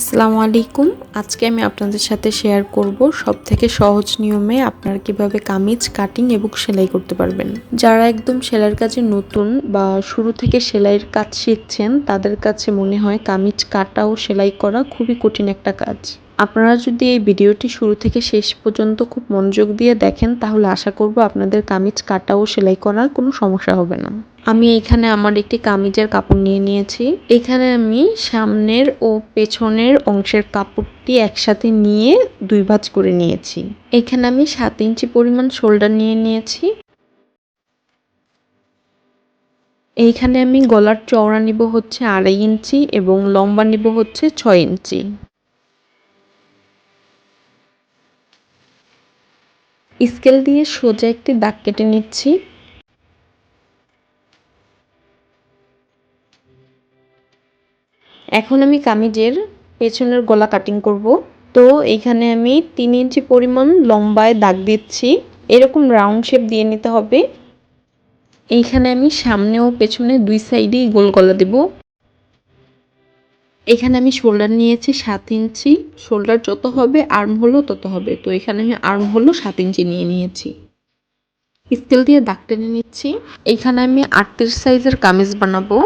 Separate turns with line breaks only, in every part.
আসসালামু আলাইকুম। আজকে আমি আপনাদের সাথে শেয়ার করব সব থেকে সহজ নিয়মে আপনারা কীভাবে কামিজ কাটিং এবং সেলাই করতে পারবেন। যারা একদম সেলাইয়ের কাজে নতুন বা শুরু থেকে সেলাইয়ের কাজ শিখছেন, তাদের কাছে মনে হয় কামিজ, কাটা ও সেলাই করা খুবই কঠিন একটা কাজ। আপনারা যদি এই ভিডিওটি শুরু থেকে শেষ পর্যন্ত খুব মনোযোগ দিয়ে দেখেন, তাহলে আশা করব আপনাদের কামিজ কাটা ও সেলাই করার কোনো সমস্যা হবে না। আমি এখানে আমার একটি কামিজের কাপড় নিয়ে নিয়েছি। এখানে আমি সামনের ও পেছনের অংশের কাপড়টি একসাথে নিয়ে দুই ভাঁজ করে নিয়েছি। এখানে আমি সাত ইঞ্চি পরিমাণ শোল্ডার নিয়ে নিয়েছি। এইখানে আমি গলার চওড়া নিব হচ্ছে আড়াই ইঞ্চি এবং লম্বা নিব হচ্ছে ছয় ইঞ্চি। স্কেল দিয়ে সোজা একটি দাগ কেটে নিচ্ছি। এখন আমি কামিজের পেছনের গলা কাটিং করব। তো এখানে আমি তিন ইঞ্চি পরিমাণ লম্বায় দাগ দিচ্ছি। এরকম রাউন্ড শেপ দিয়ে নিতে হবে। এইখানে আমি সামনে ও পেছনে দুই সাইডেই গোল গলা দেব। এখানে আমি শোল্ডার নিয়েছি সাত ইঞ্চি। শোল্ডার যত হবে আর্ম হলো তত হবে। তো এখানে আমি আর্ম হলো সাত ইঞ্চি নিয়ে নিয়েছি। স্কেল দিয়ে দাগ টেনে নিচ্ছি। এখানে আমি আটত্রিশ সাইজের কামিজ বানাবো।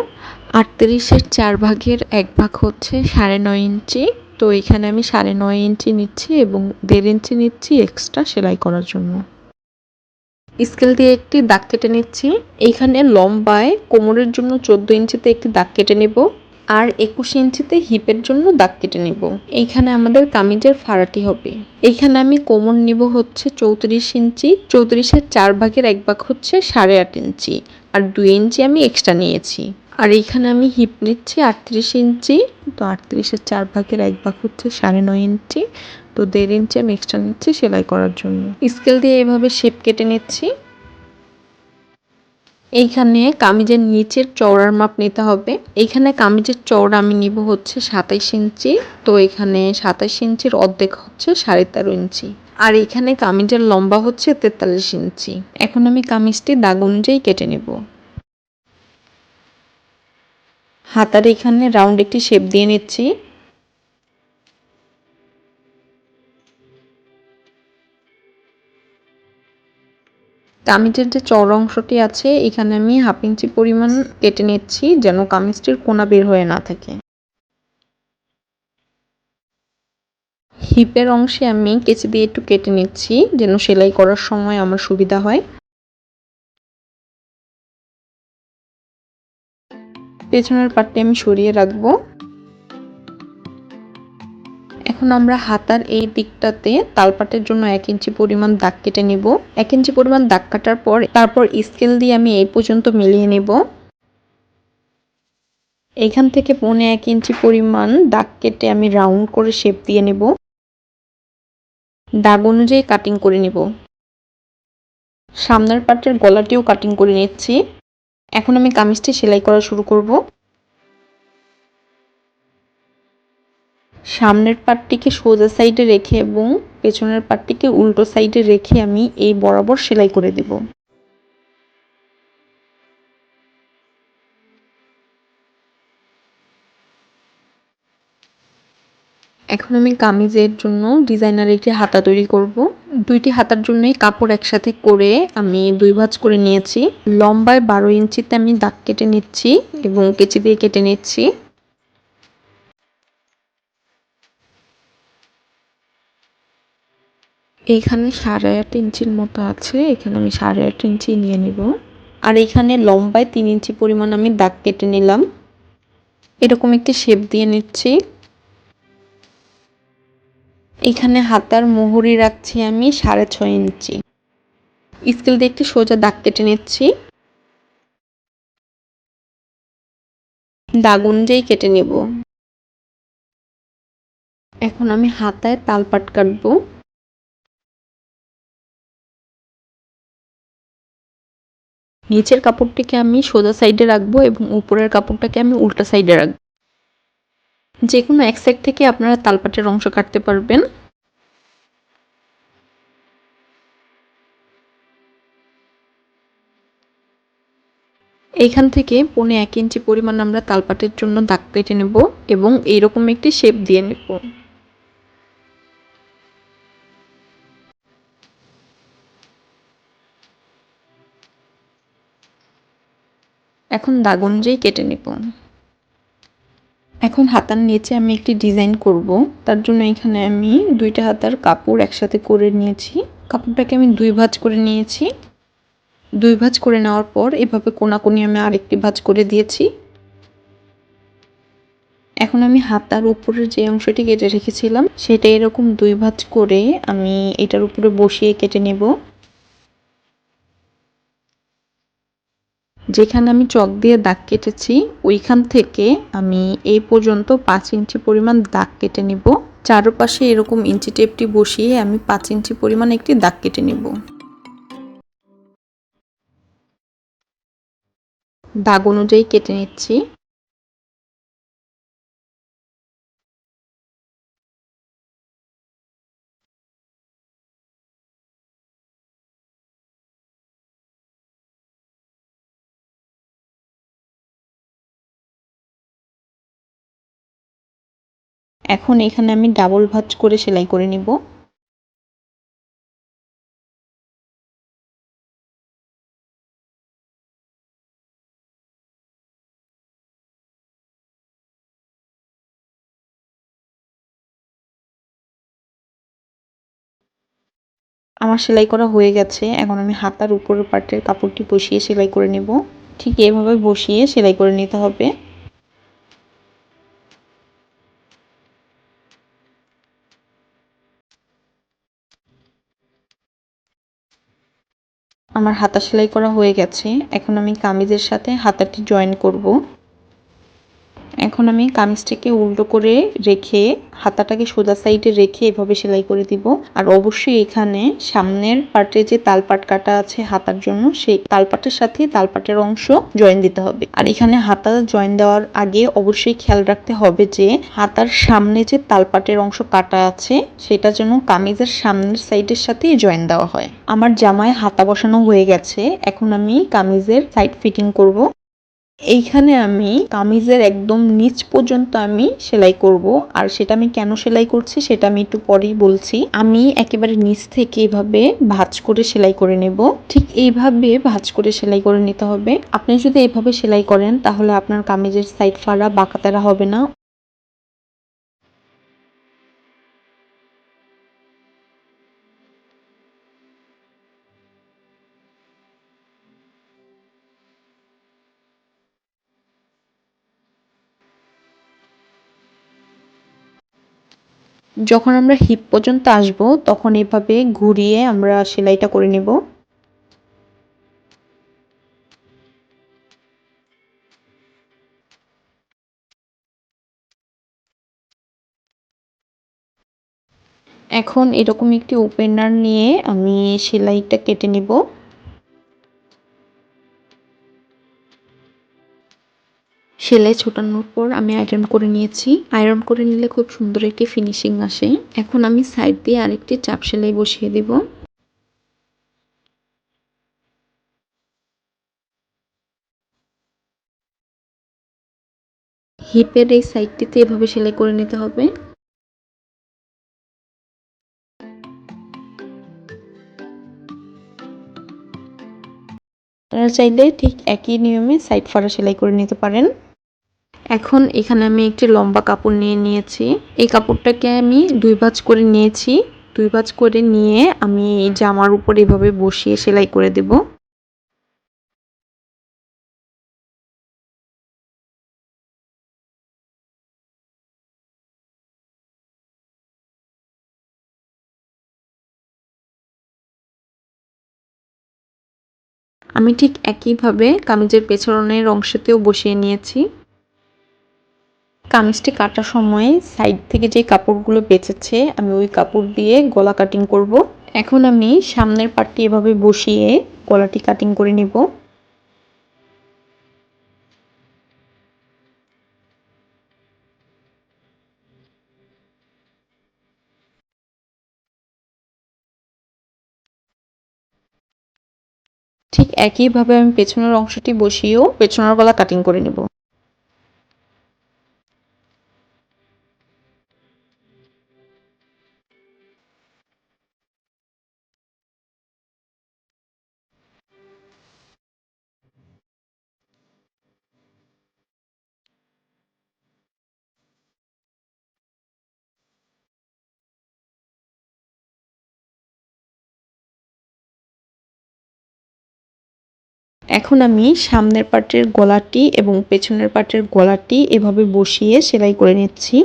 আটত্রিশের চার ভাগের এক ভাগ হচ্ছে সাড়ে নয় ইঞ্চি। তো এখানে আমি সাড়ে নয় ইঞ্চি নিচ্ছি এবং দেড় ইঞ্চি নিচ্ছি এক্সট্রা সেলাই করার জন্য। স্কেল দিয়ে একটি দাগ কেটে নিচ্ছি। এইখানে লম্বায় কোমরের জন্য চোদ্দ ইঞ্চিতে একটি দাগ কেটে নেব। আর একুশ ইঞ্চিতে হিপের জন্য দাগ কেটে নেব। এইখানে আমাদের কামিজের ফাড়াটি হবে। এইখানে আমি কোমর নিব হচ্ছে চৌত্রিশ ইঞ্চি। চৌত্রিশের চার ভাগের এক ভাগ হচ্ছে সাড়ে আট ইঞ্চি। আর দুই ইঞ্চি আমি এক্সট্রা নিয়েছি। আর এইখানে আমি হিপ নিচ্ছি আটত্রিশ ইঞ্চি। তো আটত্রিশের চার ভাগের এক ভাগ হচ্ছে সাড়ে নয় ইঞ্চি। তো দেড় ইঞ্চি আমি এক্সট্রা নিচ্ছি সেলাই করার জন্য। স্কেল দিয়ে এভাবে শেপ কেটে নিচ্ছি। এইখানে কামিজের নিচের চওড়ার মাপ নিতে হবে। এইখানে কামিজের চওড়া আমি নিব হচ্ছে সাতাইশ ইঞ্চি, তো এখানে সাতাইশ ইঞ্চির অর্ধেক হচ্ছে সাড়ে তেরো ইঞ্চি। আর এখানে কামিজের লম্বা হচ্ছে তেতাল্লিশ ইঞ্চি। এখন আমি কামিজটি দাগ অনুযায়ী কেটে নেব। হাতার এখানে রাউন্ড একটি শেপ দিয়ে নিচ্ছি। কামিজের যে চওড়া অংশটি আছে, এখানে আমি হাফ ইঞ্চি পরিমাণ কেটে নিচ্ছি যেন কামিজটির কোনা বের হয়ে না থাকে। হিপের অংশে আমি কেচি দিয়ে একটু কেটে নিচ্ছি যেন সেলাই করার সময় আমার সুবিধা হয়। পেছনের পাটটি আমি সরিয়ে রাখব। এখন আমরা হাতার এই দিকটাতে তালপাটের জন্য এক ইঞ্চি পরিমাণ দাগ কেটে নেব। এক ইঞ্চি পরিমাণ দাগ কাটার পর তারপর স্কেল দিয়ে আমি এই পর্যন্ত মিলিয়ে নেব। এখান থেকে পৌনে এক ইঞ্চি পরিমাণ দাগ কেটে আমি রাউন্ড করে শেপ দিয়ে নেব। দাগ অনুযায়ী কাটিং করে নেব। সামনের পাটের গলাটিও কাটিং করে নিচ্ছি। এখন আমি কামিজটি সেলাই করা শুরু করব। সামনের পাটটিকে সোজা সাইডে রেখে এবং পেছনের পাটটিকে উল্টো সাইডে রেখে আমি এই বরাবর সেলাই করে দেব। এখন আমি কামিজের জন্য ডিজাইনার একটি হাতা তৈরি করব। দুইটি হাতার জন্যই কাপড় একসাথে করে আমি দুই ভাঁজ করে নিয়েছি। লম্বায় বারো ইঞ্চিতে আমি দাগ কেটে নিচ্ছি এবং কেচি দিয়ে কেটে নিচ্ছি। এইখানে সাড়ে আট ইঞ্চির মতো আছে, এখানে আমি সাড়ে আট ইঞ্চি নিয়ে নিব। আর এখানে লম্বায় তিন ইঞ্চি পরিমাণ আমি দাগ কেটে নিলাম। এরকম একটি শেপ দিয়ে নিচ্ছি। এখানে হাতার মুহুরি রাখছি আমি সাড়ে ছয় ইঞ্চি। স্কেল দিয়ে একটি সোজা দাগ কেটে নিচ্ছি। দাগ অনুযায়ী কেটে নেব। এখন আমি হাতায় তালপাট কাটবো। নিচের কাপড়টিকে আমি সোজা সাইডে রাখব এবং উপরের কাপড়টাকে আমি উল্টা সাইডে রাখব। যে কোনো এক সাইড থেকে আপনারা তালপাটের অংশ কাটতে পারবেন। এইখান থেকে পৌনে এক ইঞ্চি পরিমাণ আমরা তালপাটের জন্য দাগ কেটে নেব এবং এইরকম একটি শেপ দিয়ে নেব। এখন দাগ অনুযায়ী কেটে নেব। এখন হাতার নিচে আমি একটি ডিজাইন করব। তার জন্য এখানে আমি দুইটা হাতার কাপড় একসাথে করে নিয়েছি। কাপড়টাকে আমি দুই ভাঁজ করে নিয়েছি। দুই ভাঁজ করে নেওয়ার পর এভাবে কোনাকুনি আমি আরেকটি ভাঁজ করে দিয়েছি। এখন আমি হাতার উপরের যে অংশটি কেটে রেখেছিলাম, সেটা এরকম দুই ভাঁজ করে আমি এটার উপরে বসিয়ে কেটে নেব। যেখানে আমি চক দিয়ে দাগ কেটেছি, ওইখান থেকে আমি এই পর্যন্ত পাঁচ ইঞ্চি পরিমাণ দাগ কেটে নিব। চারপাশে এরকম ইঞ্চি টেপটি বসিয়ে আমি পাঁচ ইঞ্চি পরিমাণ একটি দাগ কেটে নিব। দাগ অনুযায়ী কেটে নিচ্ছি। এখন এখানে আমি ডাবল ভাঁজ করে সেলাই করে নিব। আমার সেলাই করা হয়ে গেছে। এখন আমি হাতার উপরের পার্টের কাপড়টি বসিয়ে সেলাই করে নেব। ঠিক এভাবে বসিয়ে সেলাই করে নিতে হবে। আমার হাতা সেলাই করা হয়ে গেছে। এখন আমি কামিজের সাথে হাতাটি জয়েন করব। এখন আমি কামিজটাকে উল্টো করে রেখে, হাতাটাকে সোজা সাইডে রেখে এভাবে সেলাই করে দিব। আর অবশ্যই এখানে সামনের পার্টে যে তালপাট কাটা আছে হাতার জন্য, সেই তালপাটের সাথে তালপাটের অংশ জয়েন দিতে হবে। আর এখানে হাতা জয়েন দেওয়ার আগে অবশ্যই খেয়াল রাখতে হবে যে, হাতার সামনে যে তালপাটের অংশ কাটা আছে, সেটা যেন কামিজের সামনের সাইডের সাথে জয়েন দেওয়া হয়। আমার জামায় হাতা বসানো হয়ে গেছে, এখন আমি কামিজের সাইড ফিটিং করব। এইখানে আমি কামিজের একদম নিচ পর্যন্ত আমি সেলাই করব। আর সেটা আমি কেন সেলাই করছি সেটা আমি একটু পরেই বলছি। আমি একেবারে নিচ থেকে এভাবে ভাজ করে সেলাই করে নেব। ঠিক এইভাবে ভাজ করে সেলাই করে নিতে হবে। আপনি যদি এভাবে সেলাই করেন তাহলে আপনার কামিজের সাইড ফাড়া বাঁকাতেরা হবে না। যখন আমরা হিপ পর্যন্ত আসব, তখন এভাবে ঘুরিয়ে আমরা সেলাইটা করে নেব। এখন এরকম একটি ওপেনার নিয়ে আমি সেলাইটা কেটে নেব। সেলাই ছোটানোর পর আমি আয়রন করে নিয়েছি। আয়রন করে নিলে খুব সুন্দর একটি ফিনিশিং আসে। এখন আমি সাইড দিয়ে আরেকটি চাপ সেলাই বসিয়ে দেব। হিপের এই সাইডটিতে এভাবে সেলাই করে নিতে হবে। আপনারা চাইলে ঠিক একই নিয়মে সাইড ফাড়া সেলাই করে নিতে পারেন। এখন এখানে আমি একটি লম্বা কাপড় নিয়ে নিয়েছি। এই কাপড়টাকে আমি দুই ভাঁজ করে নিয়েছি। দুই ভাঁজ করে নিয়ে আমি এই জামার উপর এভাবে বসিয়ে সেলাই করে দেব। আমি ঠিক একইভাবে কামিজের পেছনের অংশতেও বসিয়ে নিয়েছি। কামিজটি কাটার সময় সাইড থেকে যে কাপড়গুলো বেঁচেছে, আমি ওই কাপড় দিয়ে গলা কাটিং করব। এখন আমি সামনের পাটটি এভাবে বসিয়ে গলাটি কাটিং করে নেব ঠিক একইভাবে আমি পেছনের অংশটি বসিয়েও পেছনের গলা কাটিং করে নেব এখন আমি সামনের পার্টের গলাটি এবং পেছনের পার্টের গলাটি এভাবে বসিয়ে সেলাই করে নিচ্ছি।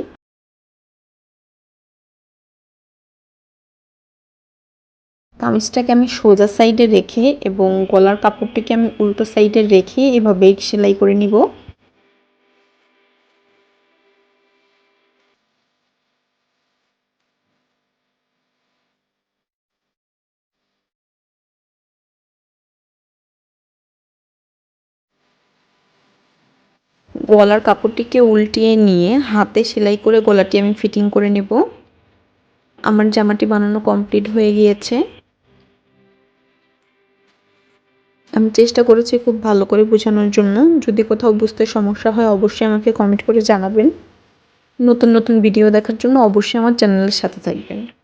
কামিজটাকে আমি সোজা সাইডে রেখে এবং গলার কাপড়টিকে আমি উল্টো সাইডে রেখে এভাবে সেলাই করে নিব। গলার কাপড়টিকে উল্টিয়ে নিয়ে হাতে সেলাই করে গলাটি আমি ফিটিং করে নেব। আমার জামাটি বানানো কমপ্লিট হয়ে গিয়েছে। আমি চেষ্টা করেছি খুব ভালো করে বোঝানোর জন্য। যদি কোথাও বুঝতে সমস্যা হয়, অবশ্যই আমাকে কমেন্ট করে জানাবেন। নতুন নতুন ভিডিও দেখার জন্য অবশ্যই আমার চ্যানেলের সাথে থাকবেন।